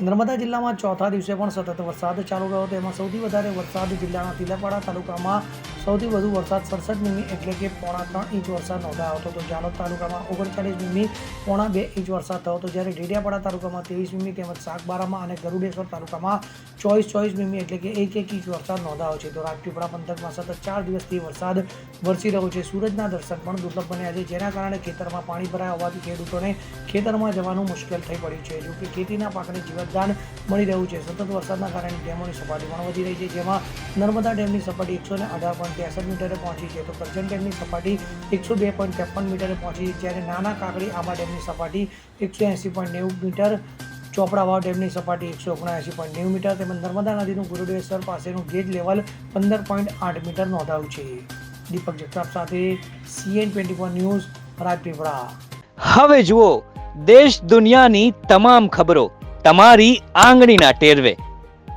નર્મદા જિલ્લામાં ચોથા દિવસે પણ સતત વરસાદ ચાલુ રહ્યો. તેમાં સૌથી વધારે વરસાદ જિલ્લાના તિલકવાડા તાલુકામાં સૌથી વધુ વરસાદ સડસઠ મીમી એટલે કે પોણા ત્રણ ઇંચ વરસાદ નોંધાયો હતો. તો જાલોદ તાલુકામાં ઓગણચાલીસ મીમી, પોણા બે ઇંચ વરસાદ થયો હતો. જ્યારે ડેડિયાપાડા તાલુકામાં ત્રેવીસ મીમી તેમજ સાગબારામાં અને ગરુડેશ્વર તાલુકામાં ચોવીસ ચોવીસ મીમી એટલે કે એક એક ઇંચ વરસાદ નોંધાયો છે. તો રાજપીપળા પંથકમાં સતત ચાર દિવસથી વરસાદ વરસી રહ્યો છે. સૂરજના દર્શન પણ દુર્લભ બન્યા છે, જેના કારણે ખેતરમાં પાણી ભરાયા હોવાથી ખેડૂતોને ખેતરમાં જવાનું મુશ્કેલ થઈ પડ્યું છે. જો કે ખેતીના પાકને જીવતદાન મળી રહ્યું છે. સતત વરસાદના કારણે ડેમોની સપાટી પણ વધી રહી છે, જેમાં નર્મદા ડેમની સપાટી એકસો ને અઢાર ત્રેસઠ મીટરે પહોંચી છે. તો કરજણ ડેમની સપાટી એકસો બે પોઈન્ટ ત્રેપન મીટરે પહોંચી છે. જ્યારે નાના કાકડી આંબા ડેમની સપાટી એકસો એંસી પોઈન્ટ નેવું મીટર, ચોપડાવાવ ડેમની સપાટી એકસો ઓગણએંસી પોઈન્ટ નેવું મીટર તેમજ નર્મદા નદીનું ગુરુડેશ્વર પાસેનું ગેજ લેવલ પંદર પોઈન્ટ આઠ મીટર નોંધાયું છે. દીપક જગતાપ સાથે CN twenty four news, Rajpipla. હવે જુઓ, દેશ દુનિયાની તમામ ખબરો તમારી આંગળીના ટેરવે.